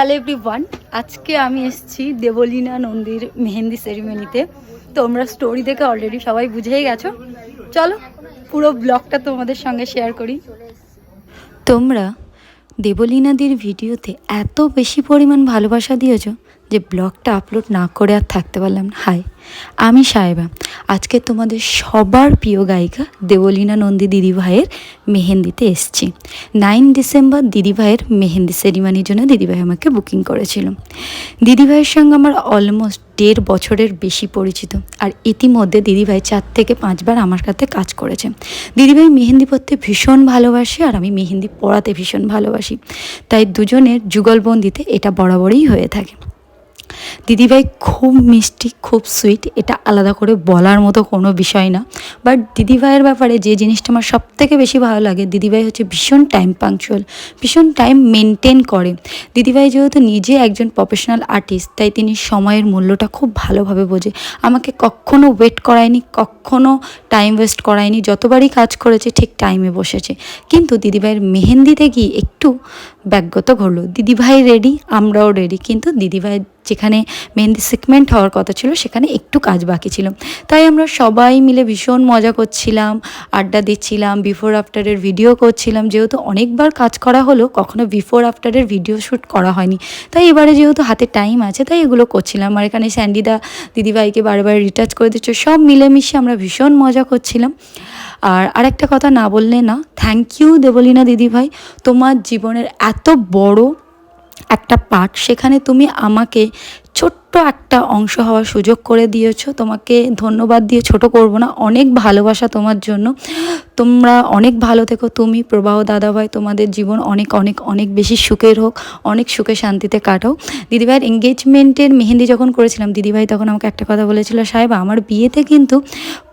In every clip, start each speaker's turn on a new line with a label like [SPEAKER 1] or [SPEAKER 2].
[SPEAKER 1] Hello everyone আজকে আমি এসেছি দেবলীনা নন্দীর মেহেন্দি সেরিমনিতে তোমরা স্টোরি দেখে অলরেডি সবাই বুঝেই গেছো। চলো, পুরো ব্লগটা তোমাদের সঙ্গে শেয়ার করি। তোমরা দেবলীনাদির ভিডিওতে এত বেশি পরিমাণ ভালোবাসা দিয়েছ যে ব্লগটা আপলোড না করে আর থাকতে পারলাম না। হাই, আমি সাহেবা আজকে তোমাদের সবার প্রিয় গায়িকা দেবলীনা নন্দী দিদিভাইয়ের মেহেন্দিতে এসছি। নাইন ডিসেম্বর দিদিভাইয়ের মেহেন্দি সেরিমানির জন্য দিদিভাই আমাকে বুকিং করেছিল। দিদিভাইয়ের সঙ্গে আমার অলমোস্ট দেড় বছরের বেশি পরিচিত। আর ইতিমধ্যে দিদিভাই চার থেকে পাঁচবার আমার কাছে কাজ করেছে। দিদিভাই মেহেন্দি পড়তে ভীষণ ভালোবাসে আর আমি মেহেন্দি পড়াতে ভীষণ ভালোবাসি। তাই দুজনের যুগলবন্দিতে এটা বরাবরই হয়ে থাকে। দিদিভাই খুব মিষ্টি, খুব সুইট এটা আলাদা করে বলার মতো কোনো বিষয় না। বাট দিদিভাইয়ের ব্যাপারে যে জিনিসটা আমার সব থেকে বেশি ভালো লাগে, দিদিভাই হচ্ছে ভীষণ টাইম পাংচুয়াল ভীষণ টাইম মেনটেন করে। দিদিভাই যেহেতু নিজে একজন প্রফেশনাল আর্টিস্ট তাই তিনি সময়ের মূল্যটা খুব ভালোভাবে বোঝে। আমাকে কখনো ওয়েট করায়নি, কখনো টাইম ওয়েস্ট করায়নি, যতবারই কাজ করেছে ঠিক টাইমে বসেছে। কিন্তু দিদিভাইয়ের মেহেন্দিতে গিয়ে একটু ব্যাগ্যত ঘটলো। দিদিভাই রেডি আমরাও রেডি কিন্তু দিদিভাই যেখানে মেহেন্দি সিগমেন্ট হওয়ার কথা ছিল, সেখানে একটু কাজ বাকি ছিল। তাই আমরা সবাই মিলে ভীষণ মজা করছিলাম, আড্ডা দিচ্ছিলাম বিফোর আফটারের ভিডিও করছিলাম। যেহেতু অনেকবার কাজ করা হলো, কখনো বিফোর আফটারের ভিডিও শ্যুট করা হয়নি। তাই এবারে যেহেতু হাতে টাইম আছে, তাই এগুলো করছিলাম। আর এখানে স্যান্ডিদা দিদিভাইকে বারবার রিটাচ করে দিচ্ছ, সব মিলেমিশে আমরা ভীষণ মজা করছিলাম। আর আরেকটা কথা না বললে না থ্যাংক ইউ দেবলীনা দিদিভাই, তোমার জীবনের এত বড় একটা পার্ট সেখানে তুমি আমাকে ছোট্ট একটা অংশ হওয়ার সুযোগ করে দিয়েছ। তোমাকে ধন্যবাদ দিয়ে ছোট করব না, অনেক ভালোবাসা তোমার জন্য। তোমরা অনেক ভালো থেকো, তুমি, প্রবাহ দাদাভাই, তোমাদের জীবন অনেক অনেক অনেক বেশি সুখের হোক, অনেক সুখে শান্তিতে কাটাও। দিদিভাইয়ের এঙ্গেজমেন্টের মেহেন্দি যখন করেছিলাম, দিদিভাই তখন আমাকে একটা কথা বলেছিল, সাহেব, আমার বিয়েতে কিন্তু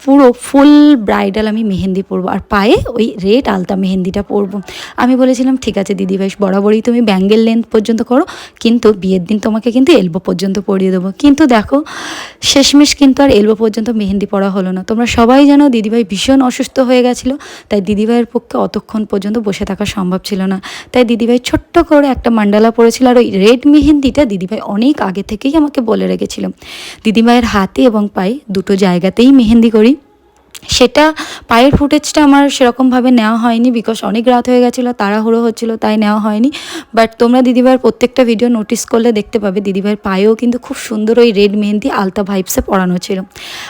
[SPEAKER 1] পুরো ফুল ব্রাইডাল আমি মেহেন্দি পরবো, আর পায়ে ওই রেড আলতা মেহেন্দিটা পরবো। আমি বলেছিলাম, ঠিক আছে দিদিভাই, বরাবরই তুমি ব্যাঙ্গেল লেন্থ পর্যন্ত করো, কিন্তু বিয়ের দিন তোমাকে কিন্তু এলবো পর্যন্ত পরিয়ে দেবো। কিন্তু দেখো শেষমেশ কিন্তু আর এলবো পর্যন্ত মেহেন্দি পড়া হলো না। তোমরা সবাই জানো দিদিভাই ভীষণ অসুস্থ হয়ে গেছিল। তাই দিদিভাইয়ের পক্ষে অতক্ষণ পর্যন্ত বসে থাকা সম্ভব ছিল না। তাই দিদিভাই ছোট্ট করে একটা মান্ডালা পড়েছিল আর ওই রেড মেহেন্দিটা দিদিভাই অনেক আগে থেকেই আমাকে বলে রেখেছিল। দিদিভাইয়ের হাতে এবং পায়ে দুটো জায়গাতেই মেহেন্দি করি। সেটা পায়ের ফুটেজটা আমার সেরকমভাবে নেওয়া হয়নি বিকজ অনেক রাত হয়ে গেছিল, তাড়াহুড়ো হচ্ছিল, তাই নেওয়া হয়নি। বাট তোমরা দিদিভাইয়ের প্রত্যেকটা ভিডিও নোটিস করলে দেখতে পাবে দিদিভাইয়ের পায়েও কিন্তু খুব সুন্দর ওই রেড মেহেন্দি আলতা ভাইবসে পরানো ছিল।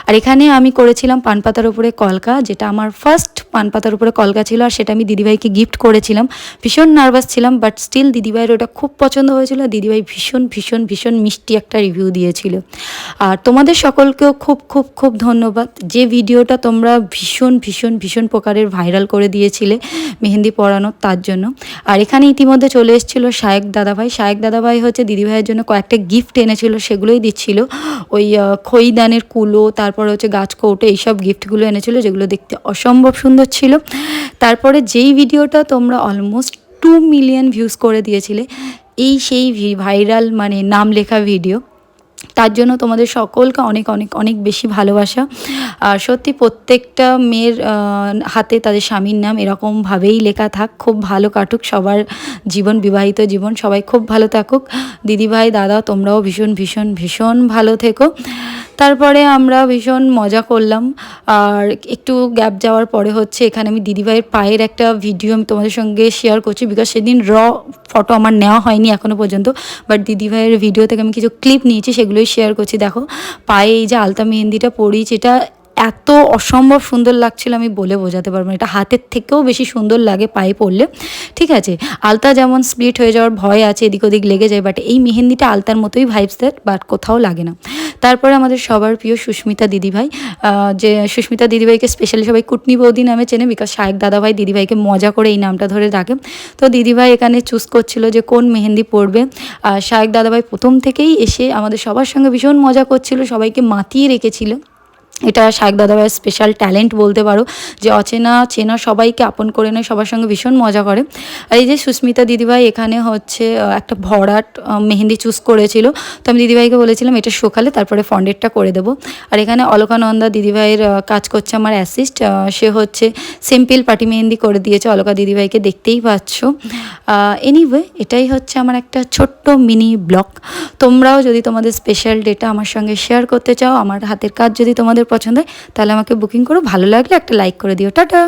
[SPEAKER 1] আর এখানে আমি করেছিলাম পানপাতার উপরে কলকা, যেটা আমার ফার্স্ট পানপাতার উপরে কলকা ছিল আর সেটা আমি দিদিভাইকে গিফট করেছিলাম। ভীষণ নার্ভাস ছিলাম বাট স্টিল দিদিভাইয়ের ওটা খুব পছন্দ হয়েছিল। দিদিভাই ভীষণ ভীষণ ভীষণ মিষ্টি একটা রিভিউ দিয়েছিল। আর তোমাদের সকলকেও খুব খুব খুব ধন্যবাদ। যে ভিডিওটা তোমরা ভীষণ ভীষণ ভীষণ প্রকারের ভাইরাল করে দিয়েছিলে মেহেন্দি পরানোর তার জন্য। আর এখানে ইতিমধ্যে চলে এসেছিল শায়েক দাদাভাই। শায়েক দাদাভাই হচ্ছে দিদিভাইয়ের জন্য কয়েকটা গিফট এনেছিল, সেগুলোই দিচ্ছিল। ওই খইদানের কুলো, তারপর হচ্ছে গাছ কৌটো, এইসব গিফটগুলো এনেছিল, যেগুলো দেখতে অসম্ভব সুন্দর ছিল। তারপরে যেই ভিডিওটা তোমরা অলমোস্ট টু মিলিয়ন ভিউজ করে দিয়েছিলে, এই সেই ভাইরাল মানে নাম লেখা ভিডিও তার জন্য তোমাদের সকলকে অনেক অনেক অনেক বেশি ভালোবাসা। আর সত্যি প্রত্যেকটা মেয়ের হাতে তাদের স্বামীর নাম এরকমভাবেই লেখা থাক। খুব ভালো কাটুক সবার জীবন, বিবাহিত জীবন। সবাই খুব ভালো থাকুক। দিদিভাই, দাদা, তোমরাও ভীষণ ভীষণ ভীষণ ভালো থেকো। তারপরে আমরা ভীষণ মজা করলাম। আর একটু গ্যাপ যাওয়ার পরে হচ্ছে এখানে আমি দিদিভাইয়ের পায়ের একটা ভিডিও আমি তোমাদের সঙ্গে শেয়ার করছি বিকজ সেদিন র ফটো আমার নেওয়া হয়নি এখনও পর্যন্ত। বাট দিদিভাইয়ের ভিডিও থেকে আমি কিছু ক্লিপ নিয়েছি, সেগুলোই শেয়ার করছি। দেখো, পায়ে এই যে আলতা মেহেন্দিটা পড়ি এটা এত অসম্ভব সুন্দর লাগছিল, আমি বলে বোঝাতে পারব না। এটা হাতের থেকেও বেশি সুন্দর লাগে পায়ে পরলে ঠিক আছে, আলতা যেমন স্প্লিট হয়ে যাওয়ার ভয় আছে, এদিক ওদিক লেগে যায় বাট এই মেহেন্দিটা আলতার মতোই ভাইবস দেয় বাট কোথাও লাগে না। তারপরে আমাদের সবার প্রিয় সুস্মিতা দিদিভাই যে সুস্মিতা দিদিভাইকে স্পেশালি সবাই কুটনি বৌদি নামে চেনে বিকজ শায়েক দাদাভাই দিদিভাইকে মজা করে এই নামটা ধরে ডাকে। তো দিদিভাই এখানে চুজ করছিল যে কোন মেহেন্দি পরবে। আর শায়েক দাদাভাই প্রথম থেকেই এসে আমাদের সবার সঙ্গে ভীষণ মজা করছিল, সবাইকে মাতিয়ে রেখেছিল। এটা শাক দাদাভাইয়ের স্পেশাল ট্যালেন্ট বলতে পারো, যে অচেনা, চেনা সবাইকে আপন করে নেয়, সবার সঙ্গে ভীষণ মজা করে। আর এই যে সুস্মিতা দিদিভাই এখানে হচ্ছে একটা ভরাট মেহেন্দি চুজ করেছিল। তো আমি দিদিভাইকে বলেছিলাম, এটা সকালে তারপরে ফন্ডেটটা করে দেবো। আর এখানে অলকানন্দা দিদিভাইয়ের কাজ করছে আমার অ্যাসিস্ট সে হচ্ছে সিম্পল পাটি মেহেন্দি করে দিয়েছে অলকা দিদিভাইকে, দেখতেই পাচ্ছ। এনিওয়ে এটাই হচ্ছে আমার একটা ছোট্ট মিনি ব্লগ তোমরাও যদি তোমাদের স্পেশাল ডেটা আমার সঙ্গে শেয়ার করতে চাও, আমার হাতের কাজ যদি তোমাদের পছন্দ হয় তাহলে আমাকে বুকিং করো ভালো লাগলে একটা লাইক করে দিও। টাটা!